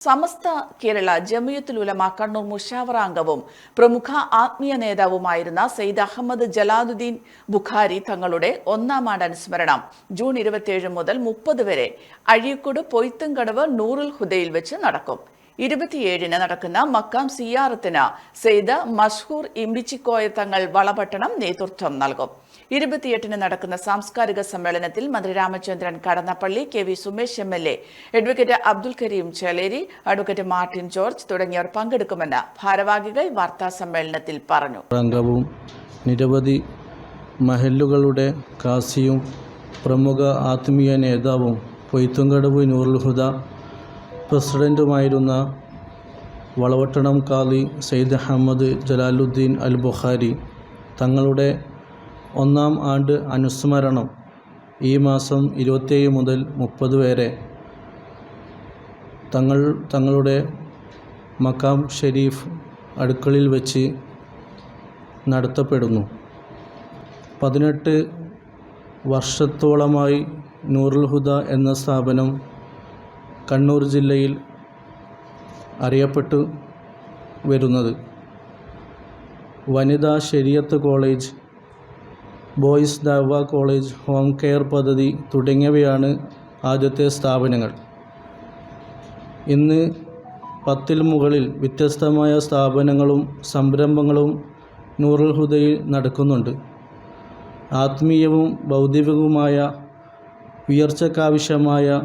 സമസ്ത കേരള ജമിയത്തുൽ ഉലമ കണ്ണൂർ മുഷാവറ അംഗവും പ്രമുഖ ആത്മീയ നേതാവുമായിരുന്ന സെയ്ദ് അഹമ്മദ് ജലാലുദ്ദീൻ ബുഖാരി തങ്ങളുടെ ഒന്നാം ആണ്ട് അനുസ്മരണം ജൂൺ ഇരുപത്തിയേഴ് മുതൽ മുപ്പത് വരെ അഴീക്കോട് പൊയ്ത്തുംകടവ് നൂറുൽ ഹുദയിൽ വെച്ച് നടക്കും. ഇരുപത്തിയേഴിന് നടക്കുന്ന മക്കാം സിയാറത്തിന് സെയ്ദ് മഷ്ഹൂർ ഇമ്പിച്ചിക്കോയ തങ്ങൾ വളപട്ടണം നേതൃത്വം നൽകും. ഇരുപത്തിയെട്ടിന് നടക്കുന്ന സാംസ്കാരിക സമ്മേളനത്തിൽ മന്ത്രി Ramachandran Kadannappally K V Sumesh M L A advocate Abdul Karim Cheleri advocate Martin George തുടങ്ങിയവർ പങ്കെടുക്കുമെന്ന് ഭാരവാഹികൾ വാർത്താ സമ്മേളനത്തിൽ പറഞ്ഞു. അംഗവും നിരവധി മഹല്ലുകളുടെ കാസിയും പ്രമുഖ ആത്മീയ നേതാവും പൊയ്ത്തുംകടവ് നൂറുൽ ഹുദ പ്രസിഡന്റുമായിരുന്ന വളവട്ടണം കാളി സെയ്ദ് അഹമ്മദ് ജലാലുദ്ദീൻ അൽ ബുഖാരി തങ്ങളുടെ ഒന്നാം ആണ്ട് അനുസ്മരണം ഈ മാസം ഇരുപത്തേഴ് മുതൽ മുപ്പത് വരെ തങ്ങൾ തങ്ങളുടെ മക്കാം ഷെരീഫ് അടുക്കളയിൽ വെച്ച് നടത്തപ്പെടുന്നു. പതിനെട്ട് വർഷത്തോളമായി നൂറുൽ ഹുദ എന്ന സ്ഥാപനം കണ്ണൂർ ജില്ലയിൽ അറിയപ്പെട്ടു വരുന്നത്. വനിതാ ശരിയത്ത് college boys Dawa college home care പദ്ധതി തുടങ്ങിയവയാണ് ആദ്യത്തെ സ്ഥാപനങ്ങൾ. ഇന്ന് പത്തിൽ മുകളിൽ വ്യത്യസ്തമായ സ്ഥാപനങ്ങളും സംരംഭങ്ങളും നൂറുൽ ഹുദയിൽ നടക്കുന്നുണ്ട്. ആത്മീയവും ഭൗതികവുമായ ഉയർച്ചക്കാവശ്യമായ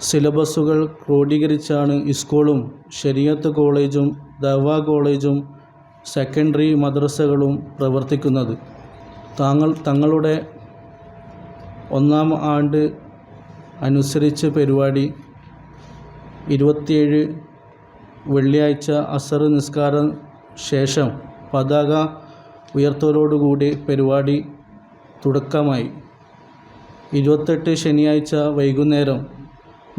സിലബസുകൾ ക്രോഡീകരിച്ചാണ് സ്കൂളും ശരീഅത്ത് കോളേജും ദവ കോളേജും സെക്കൻഡറി മദ്രസകളും പ്രവർത്തിക്കുന്നത്. താങ്കൾ തങ്ങളുടെ ഒന്നാം ആണ്ട് അനുസരിച്ച് പരിപാടി ഇരുപത്തിയേഴ് വെള്ളിയാഴ്ച അസർ നിസ്കാരം ശേഷം പതാക ഉയർത്തലോടുകൂടി പരിപാടി തുടക്കമായി. ഇരുപത്തെട്ട് ശനിയാഴ്ച വൈകുന്നേരം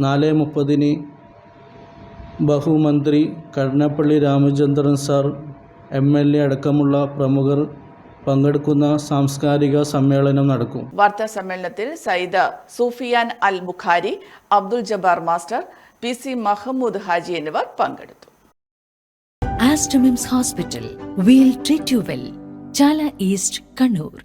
നാല് മുപ്പതിന് ബഹുമന്ത്രി Kadannappally Ramachandran sir M L A അടക്കമുള്ള പ്രമുഖർ പങ്കെടുക്കുന്ന സാംസ്കാരിക സമ്മേളനം നടക്കും. വാർത്താ സമ്മേളനത്തിൽ Sayyid Sufiyan Al Bukhari Abdul Jabbar master P C Mahmood Haji എന്നിവർ പങ്കെടുത്തു. Aster MIMS hospital we'll treat you well Chala east Kannur.